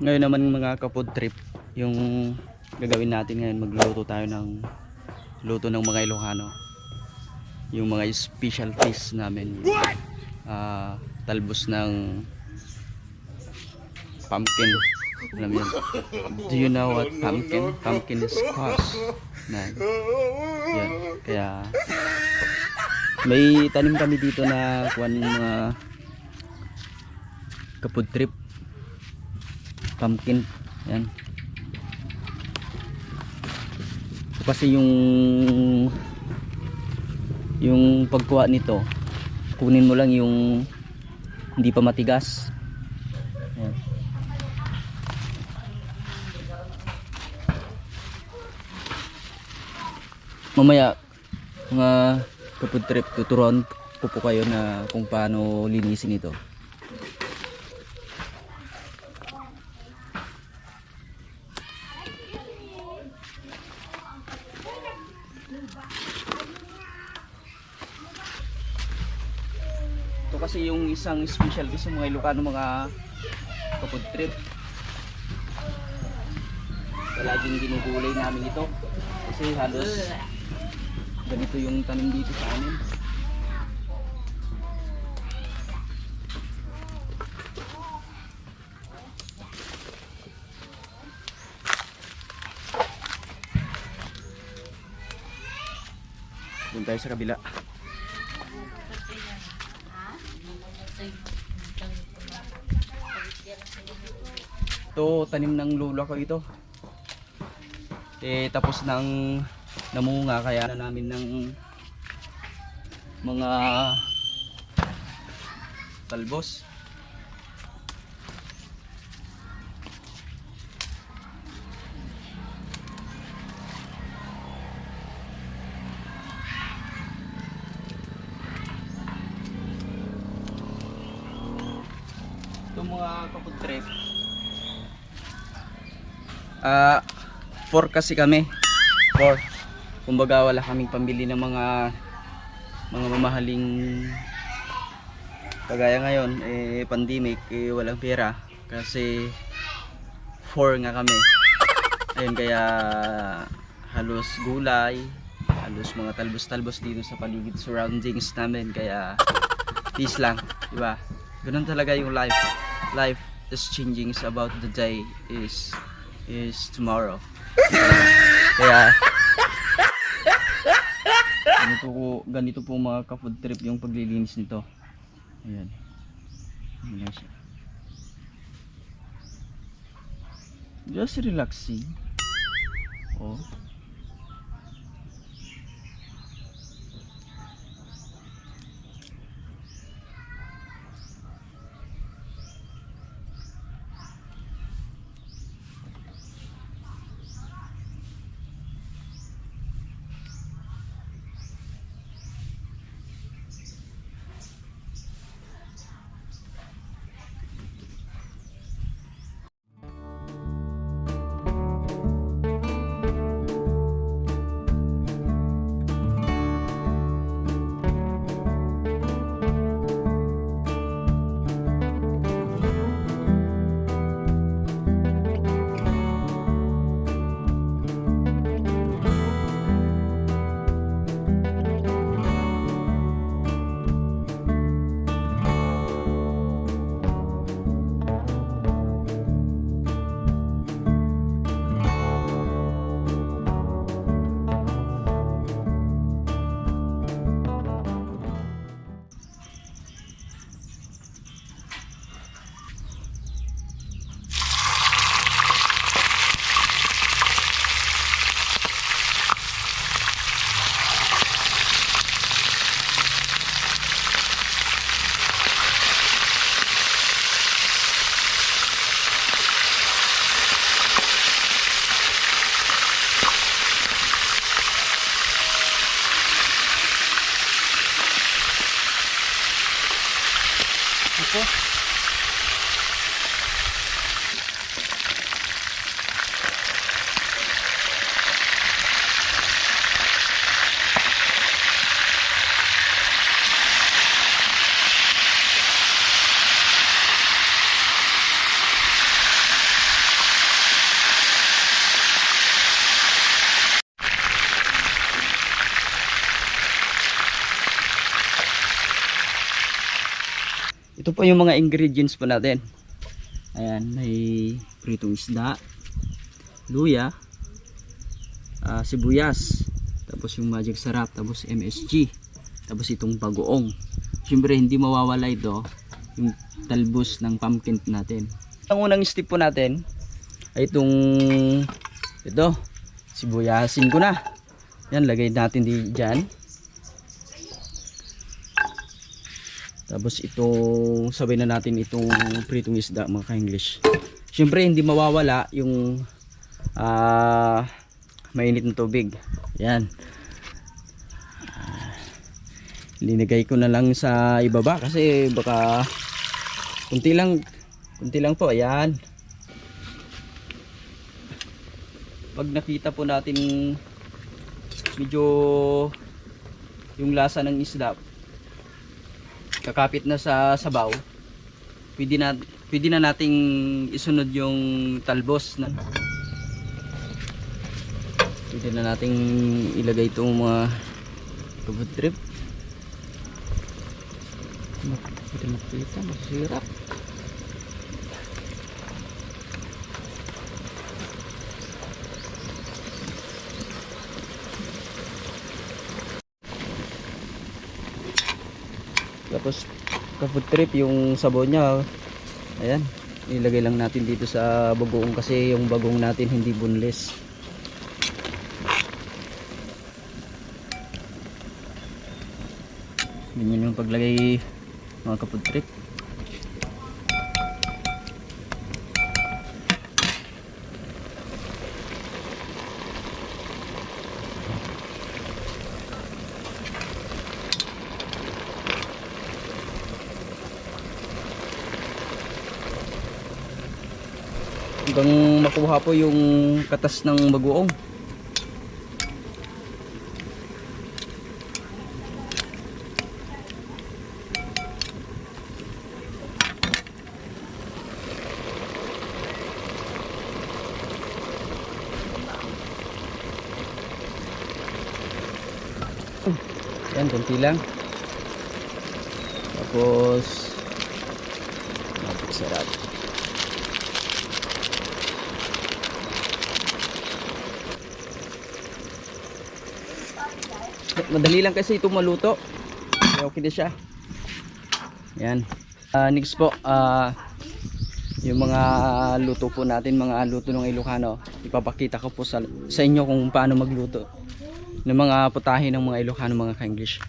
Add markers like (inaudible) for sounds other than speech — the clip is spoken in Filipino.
Ngayon naman mga kapod trip, yung gagawin natin ngayon, magluluto tayo ng luto ng mga Ilocano. Yung mga special fish namin. Ah, talbos ng pumpkin. Alam yun. Do you know what pumpkin? Pumpkin is squash. Na, yan. Kaya may tanim kami dito na kuwan mga kapod trip pumpkin. Yan Ito kasi yung yung pagkuha nito kunin mo lang yung hindi pa matigas. Yan. mamaya mga kapod trip tuturuan ko po kayo na kung paano linisin ito kasi yung isang special sa mga Ilocano mga kapod trip. Palaging ginugulay namin ito. Kasi halos ganito yung tanim dito sa amin. Doon tayo sa kabila. Ito, tanim ng lula ko ito. Eh, tapos ng namunga, kaya na namin ng mga talbos. Ito mga kapag trip. Ah, four kasi kami. Four. Kumbaga wala kaming pambili ng mga mga mamahaling kagaya ngayon eh pandemic eh walang pera kasi four nga kami. Ayun kaya halos gulay, halos mga talbos-talbos dito sa paligid surroundings namin kaya peace lang, di ba? Ganun talaga yung life. Life is changing is about the day is is tomorrow. (laughs) Kaya ganito po ganito po mga ka-food trip yung paglilinis nito. Ayan. Ayan siya. Just relaxing. Oh. helpful. Ito po yung mga ingredients po natin. Ayan, may pritong isda, luya, ah, sibuyas, tapos yung magic sarap, tapos MSG, tapos itong bagoong. Siyempre hindi mawawala ito yung talbos ng pumpkin natin. Ang unang step po natin ay itong ito, sibuyasin ko na. Yan, lagay natin di dyan. Tapos itong sabay na natin itong pritong isda mga ka-English. Siyempre hindi mawawala yung ah mainit na tubig. Yan. Ah, linagay ko na lang sa ibaba kasi baka kunti lang kunti lang po. Ayan. Pag nakita po natin medyo yung lasa ng isda kakapit na sa sabaw pwede na pwede na nating isunod yung talbos na. Pwede na nating ilagay itong mga kabut trip makita masirap tapos kapag trip yung sabaw niya ayan ilagay lang natin dito sa bagoong kasi yung bagong natin hindi bunless ganyan yung paglagay mga kapag trip hanggang makuha po yung katas ng bagoong. Yan kunti lang. Tapos napakasarap madali lang kasi ito maluto. Kaya okay na siya. Yan Ah, next po ah, yung mga luto po natin mga luto ng Ilocano. Ipapakita ko po sa, sa inyo kung paano magluto ng mga putahe ng mga Ilocano mga ka-English